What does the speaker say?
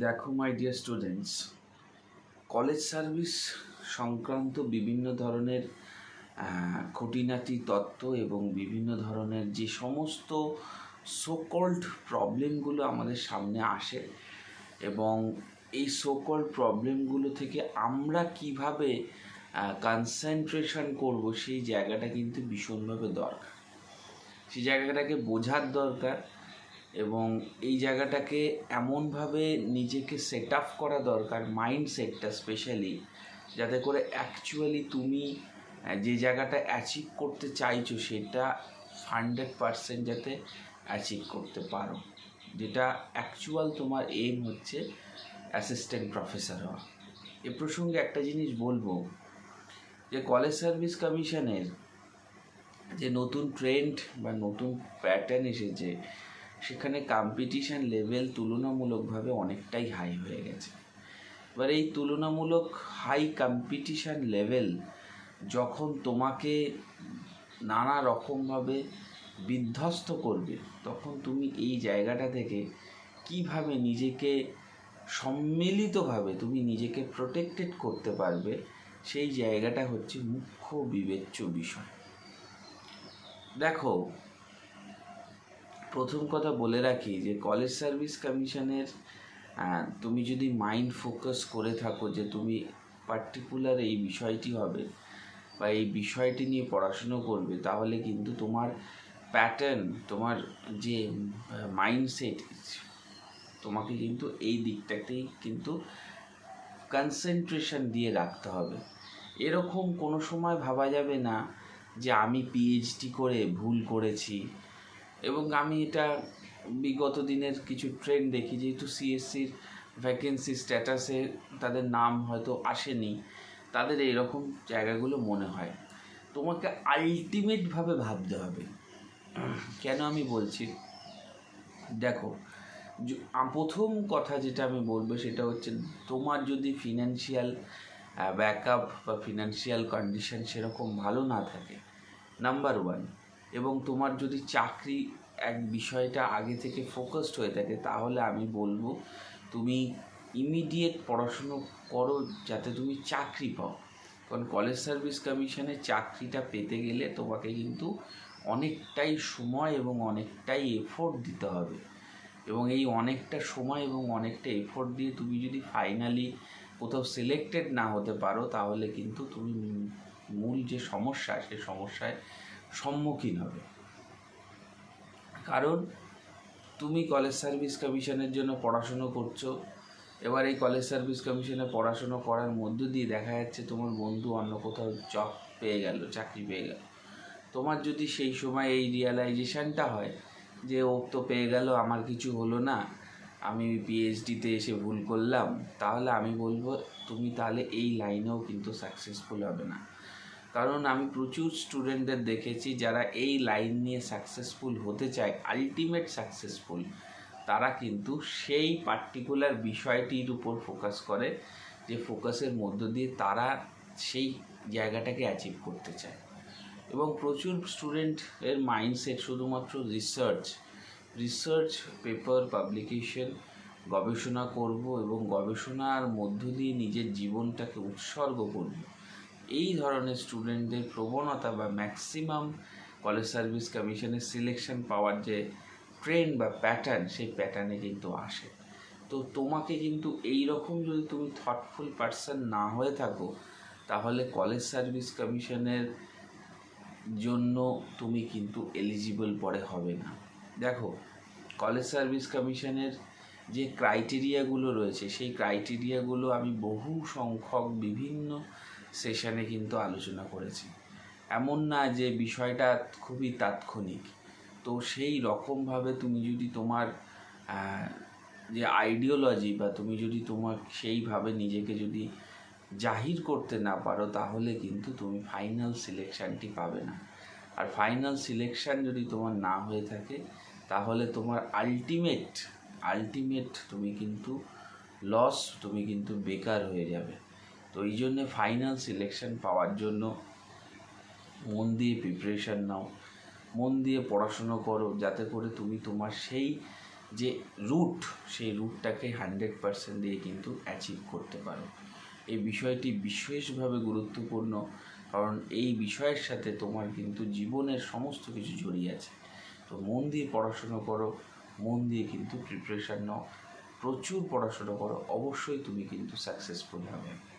দেখো my dear students college service সংক্রান্ত বিভিন্ন ধরনের খুঁটিনাটি তত্ত্ব এবং বিভিন্ন ধরনের যে সমস্ত সোকল্ড প্রবলেমগুলো আমাদের সামনে আসে এবং এই সোকল্ড প্রবলেমগুলো থেকে আমরা কীভাবে কনসেন্ট্রেশন করব সেই জায়গাটা কিন্তু ভীষণভাবে দরকার। সেই জায়গাটাকে বোঝার দরকার এবং এই জায়গাটাকে এমনভাবে নিজেকে সেট আপ করা দরকার মাইন্ড সেটটা স্পেশালি যাতে করে অ্যাকচুয়ালি তুমি যে জায়গাটা অ্যাচিভ করতে চাইছো সেটা হান্ড্রেড পারসেন্ট যাতে অ্যাচিভ করতে পারো। যেটা অ্যাকচুয়াল তোমার এম হচ্ছে অ্যাসিস্ট্যান্ট প্রফেসর হওয়া। এ প্রসঙ্গে একটা জিনিস বলব, যে কলেজ সার্ভিস কমিশনের যে নতুন ট্রেন্ড বা নতুন প্যাটার্ন এসেছে সেখানে কম্পিটিশান লেভেল তুলনামূলকভাবে অনেকটাই হাই হয়ে গেছে। এবার এই তুলনামূলক হাই কম্পিটিশান লেভেল যখন তোমাকে নানা রকমভাবে বিধ্বস্ত করবে, তখন তুমি এই জায়গাটা থেকে কীভাবে নিজেকে সম্মিলিতভাবে তুমি নিজেকে প্রোটেক্টেড করতে পারবে, সেই জায়গাটা হচ্ছে মুখ্য বিবেচ্য বিষয়। দেখো প্রথম কথা বলে রাখি যে কলেজ সার্ভিস কমিশনের তুমি যদি মাইন্ড ফোকাস করে থাকো যে তুমি পার্টিকুলার এই বিষয়টি হবে বা এই বিষয়টি নিয়ে পড়াশুনো করবে, তাহলে কিন্তু তোমার প্যাটার্ন তোমার যে মাইন্ডসেট তোমাকে কিন্তু এই দিকটাতেই কিন্তু কনসেন্ট্রেশন দিয়ে রাখতে হবে। এরকম কোনো সময় ভাবা যাবে না যে আমি পিএইচডি করে ভুল করেছি এবং আমি এটা বিগত দিনের কিছু ট্রেন্ড দেখি, যেহেতু সিএসসির ভ্যাকেন্সি স্ট্যাটাসে তাদের নাম হয়তো আসেনি, তাদের এইরকম জায়গাগুলো মনে হয়। তোমাকে আলটিমেটভাবে ভাবতে হবে। কেন আমি বলছি? দেখো প্রথম কথা যেটা আমি বলব সেটা হচ্ছে তোমার যদি ফিনান্সিয়াল ব্যাকআপ বা ফিনান্সিয়াল কন্ডিশন সেরকম ভালো না থাকে নাম্বার ওয়ান এবং তোমার যদি চাকরি এক বিষয়টা আগে থেকে ফোকাসড হয়ে থাকে, তাহলে আমি বলব তুমি ইমিডিয়েট পড়াশুনো করো যাতে তুমি চাকরি পাও। কারণ কলেজ সার্ভিস কমিশনে চাকরিটা পেতে গেলে তোমাকে কিন্তু অনেকটাই সময় এবং অনেকটাই এফোর্ট দিতে হবে। এবং এই অনেকটা সময় এবং অনেকটা এফোর্ট দিয়ে তুমি যদি ফাইনালি কোথাও সিলেক্টেড না হতে পারো, তাহলে কিন্তু তুমি মূল যে সমস্যা, সে সমস্যায় সম্মুখীন হবে। কারণ তুমি কলেজ সার্ভিস কমিশনের জন্য পড়াশুনো করছ। এবার এই কলেজ সার্ভিস কমিশনে পড়াশুনো করার মধ্য দিয়ে দেখা যাচ্ছে তোমার বন্ধু অন্য কোথাও জব পেয়ে গেল, চাকরি পেয়ে গেল। তোমার যদি সেই সময় এই রিয়ালাইজেশনটা হয় যে ও তো পেয়ে গেল, আমার কিছু হলো না, আমি পিএইচডিতে এসে ভুল করলাম, তাহলে আমি বলব তুমি তাহলে এই লাইনেও কিন্তু সাকসেসফুল হবে না। কারণ আমি প্রচুর স্টুডেন্টদের দেখেছি যারা এই লাইন নিয়ে সাকসেসফুল হতে চায় আলটিমেট সাকসেসফুল তারা কিন্তু সেই পার্টিকুলার বিষয়টির উপর ফোকাস করে, যে ফোকাসের মধ্য দিয়ে তারা সেই জায়গাটাকে অ্যাচিভ করতে চায়। এবং প্রচুর স্টুডেন্টের মাইন্ডসেট শুধুমাত্র রিসার্চ রিসার্চ পেপার পাবলিকেশন গবেষণা করব এবং গবেষণার মধ্য দিয়ে নিজের জীবনটাকে উৎসর্গ করব। এই ধরনের স্টুডেন্টদের প্রবণতা বা ম্যাক্সিমাম কলেজ সার্ভিস কমিশনের সিলেকশন পাওয়ার যে ট্রেন্ড বা প্যাটার্ন সেই প্যাটার্নে কিন্তু আসে। তো তোমাকে কিন্তু এই রকম যদি তুমি থটফুল পার্সন না হয়ে থাকো, তাহলে কলেজ সার্ভিস কমিশনের জন্য তুমি কিন্তু এলিজিবল পরে হবে না। দেখো কলেজ সার্ভিস কমিশনের যে ক্রাইটেরিয়াগুলো রয়েছে, সেই ক্রাইটেরিয়াগুলো আমি বহু সংখ্যক বিভিন্ন সেশনে কিন্তু আলোচনা করেছি। এমন না যে বিষয়টা খুবই তাৎক্ষণিক। তো সেই রকমভাবে তুমি যদি তোমার যে আইডিওলজি বা তুমি যদি তোমার সেইভাবে নিজেকে যদি জাহির করতে না পারো, তাহলে কিন্তু তুমি ফাইনাল সিলেকশানটি পাবে না। আর ফাইনাল সিলেকশান যদি তোমার না হয়ে থাকে, তাহলে তোমার আলটিমেট আলটিমেট তুমি কিন্তু লস তুমি কিন্তু বেকার হয়ে যাবে। তো এই জন্যে ফাইনাল সিলেকশন পাওয়ার জন্য মন দিয়ে প্রিপারেশান নাও। মন দিয়ে পড়াশুনো করো, যাতে করে তুমি তোমার সেই যে রুট সেই রুটটাকে হান্ড্রেড পার্সেন্ট দিয়ে কিন্তু অ্যাচিভ করতে পারো। এই বিষয়টি বিশেষভাবে গুরুত্বপূর্ণ, কারণ এই বিষয়ের সাথে তোমার কিন্তু জীবনের সমস্ত কিছু জড়িয়ে আছে। তো মন দিয়ে পড়াশুনো করো, মন দিয়ে কিন্তু প্রিপারেশান নাও। প্রচুর পড়াশুনো করো, অবশ্যই তুমি কিন্তু সাকসেসফুল হবে।